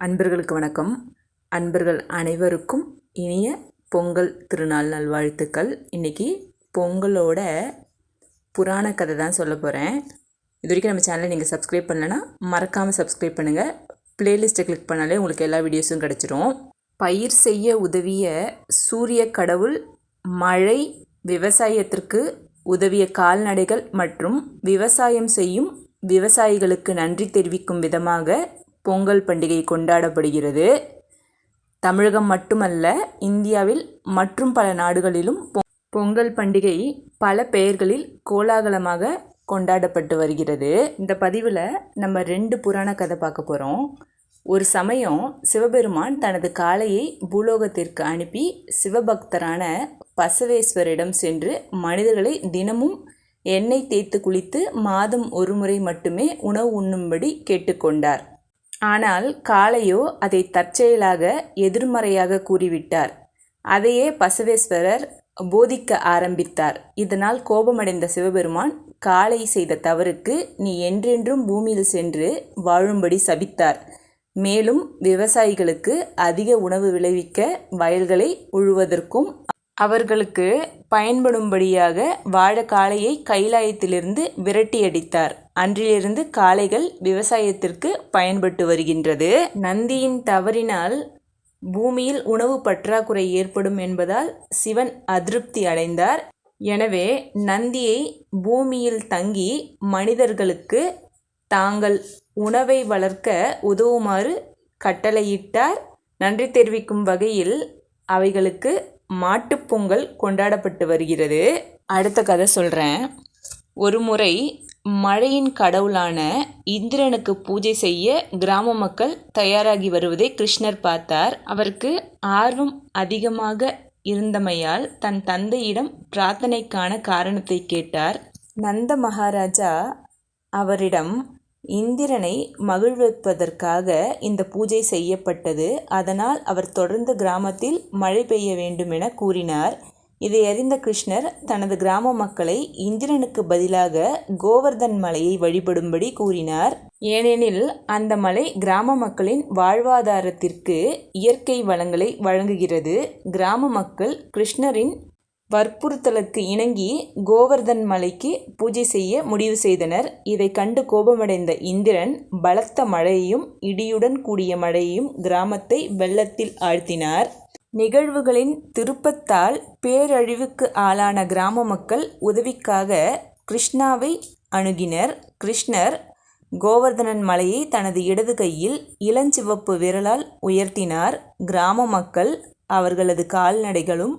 அன்பர்களுக்கு வணக்கம். அன்பர்கள் அனைவருக்கும் இனிய பொங்கல் திருநாள் நல்வாழ்த்துக்கள். இன்றைக்கி பொங்கலோட புராண கதை தான் சொல்ல போகிறேன் இது வரைக்கும் நம்ம சேனலை நீங்கள் சப்ஸ்கிரைப் பண்ணலைன்னா மறக்காமல் சப்ஸ்கிரைப் பண்ணுங்கள் ப்ளேலிஸ்ட்டை கிளிக் பண்ணாலே உங்களுக்கு எல்லா வீடியோஸும் கிடச்சிரும். பயிர் செய்ய உதவிய சூரிய கடவுள் மழை விவசாயத்திற்கு உதவிய கால்நடைகள் மற்றும் விவசாயம் செய்யும் விவசாயிகளுக்கு நன்றி தெரிவிக்கும் விதமாக பொங்கல் பண்டிகை கொண்டாடப்படுகிறது. தமிழகம் மட்டுமல்ல இந்தியாவில் மற்றும் பல நாடுகளிலும் பொ- பொங்கல் பண்டிகை பல பெயர்களில் கோலாகலமாக கொண்டாடப்பட்டு வருகிறது. இந்த பதிவில் நம்ம ரெண்டு புராண கதை பார்க்க போகிறோம் ஒரு சமயம் சிவபெருமான் தனது காளையை பூலோகத்திற்கு அனுப்பி சிவபக்தரான பசவேஸ்வரிடம் சென்று மனிதர்களை தினமும் எண்ணெய் தேய்த்து குளித்து மாதம் ஒரு முறை மட்டுமே உணவு உண்ணும்படி கேட்டுக்கொண்டார். ஆனால் காளையோ அதை தற்செயலாக எதிர்மறையாக கூறிவிட்டார். அதையே பசவேஸ்வரர் போதிக்க ஆரம்பித்தார். இதனால் கோபமடைந்த சிவபெருமான் காளை செய்த தவறுக்கு நீ என்றென்றும் பூமியில் சென்று வாழும்படி சபித்தார். மேலும் விவசாயிகளுக்கு அதிக உணவு விளைவிக்க வயல்களை உழுவதற்கும் அவர்களுக்கு பயன்படும்படியாக வாழ காளையை கைலாயத்திலிருந்து விரட்டியடித்தார். அன்றிலிருந்து காளைகள் விவசாயத்திற்கு பயன்பட்டு வருகின்றது. நந்தியின் தவறினால் பூமியில் உணவு பற்றாக்குறை ஏற்படும் என்பதால் சிவன் அதிருப்தி அடைந்தார். எனவே நந்தியை பூமியில் தங்கி மனிதர்களுக்கு தாங்கள் உணவை வளர்க்க உதவுமாறு கட்டளையிட்டார். நன்றி தெரிவிக்கும் வகையில் அவைகளுக்கு மாட்டுப்பொங்கல் கொண்டாடப்பட்டு வருகிறது. அடுத்த கதை சொல்கிறேன் ஒரு முறை மழையின் கடவுளான இந்திரனுக்கு பூஜை செய்ய கிராம மக்கள் தயாராகி வருவதை கிருஷ்ணர் பார்த்தார். அவருக்கு ஆர்வம் அதிகமாக இருந்தமையால் தன் தந்தையிடம் பிரார்த்தனைக்கான காரணத்தை கேட்டார். நந்த மகாராஜா அவரிடம் இந்திரனை மகிழ்விப்பதற்காக இந்த பூஜை செய்யப்பட்டது. அதனால் அவர் தொடர்ந்து கிராமத்தில் மழை பெய்ய வேண்டும் என கூறினார். இதை அறிந்த கிருஷ்ணர் தனது கிராம மக்களை இந்திரனுக்கு பதிலாக கோவர்தன் மலையை வழிபடும்படி கூறினார். ஏனெனில் அந்த மலை கிராம மக்களின் வாழ்வாதாரத்திற்கு இயற்கை வளங்களை வழங்குகிறது. கிராம மக்கள் கிருஷ்ணரின் வற்புறுத்தலுக்கு இணங்கி கோவர்தன் மலைக்கு பூஜை செய்ய முடிவு செய்தனர். இதை கண்டு கோபமடைந்த இந்திரன் பலத்த மழையையும் இடியுடன் கூடிய மழையையும் கிராமத்தை வெள்ளத்தில் ஆழ்த்தினார். நிகழ்வுகளின் திருப்பத்தால் பேரழிவுக்கு ஆளான கிராம மக்கள் உதவிக்காக கிருஷ்ணாவை அணுகினர். கிருஷ்ணர் கோவர்தனன் மலையை தனது இடது கையில் இளஞ்சிவப்பு விரலால் உயர்த்தினார். கிராம மக்கள் அவர்களது கால்நடைகளும்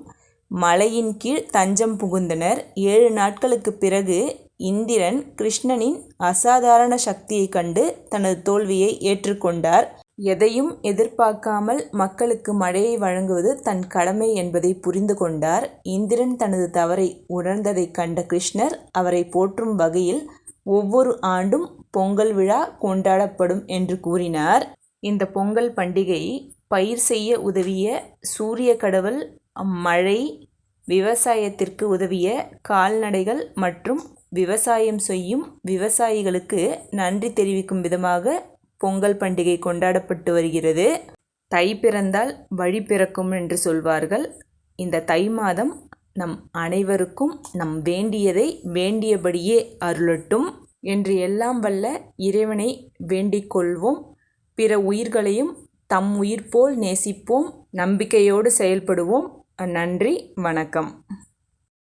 மலையின் கீழ் தஞ்சம் புகுந்தனர். ஏழு நாட்களுக்கு பிறகு இந்திரன் கிருஷ்ணனின் அசாதாரண சக்தியைக் கண்டு தனது தோல்வியை ஏற்றுக்கொண்டார். எதையும் எதிர்பார்க்காமல் மக்களுக்கு மழையை வழங்குவது தன் கடமை என்பதை புரிந்து கொண்டார். இந்திரன் தனது தவறை உணர்ந்ததைக் கண்ட கிருஷ்ணர் அவரை போற்றும் வகையில் ஒவ்வொரு ஆண்டும் பொங்கல் விழா கொண்டாடப்படும் என்று கூறினார். இந்த பொங்கல் பண்டிகை பயிர் செய்ய உதவிய சூரிய கடவுள் மழை விவசாயத்திற்கு உதவிய கால்நடைகள் மற்றும் விவசாயம் செய்யும் விவசாயிகளுக்கு நன்றி தெரிவிக்கும் விதமாக பொங்கல் பண்டிகை கொண்டாடப்பட்டு வருகிறது. தை பிறந்தால் வழி பிறக்கும் என்று சொல்வார்கள். இந்த தை மாதம் நம் அனைவருக்கும் நம் வேண்டியதை வேண்டியபடியே அருளட்டும் என்று எல்லாம் வல்ல இறைவனை வேண்டிக் கொள்வோம். பிற உயிர்களையும் தம் உயிர் போல் நேசிப்போம். நம்பிக்கையோடு செயல்படுவோம். நன்றி வணக்கம்.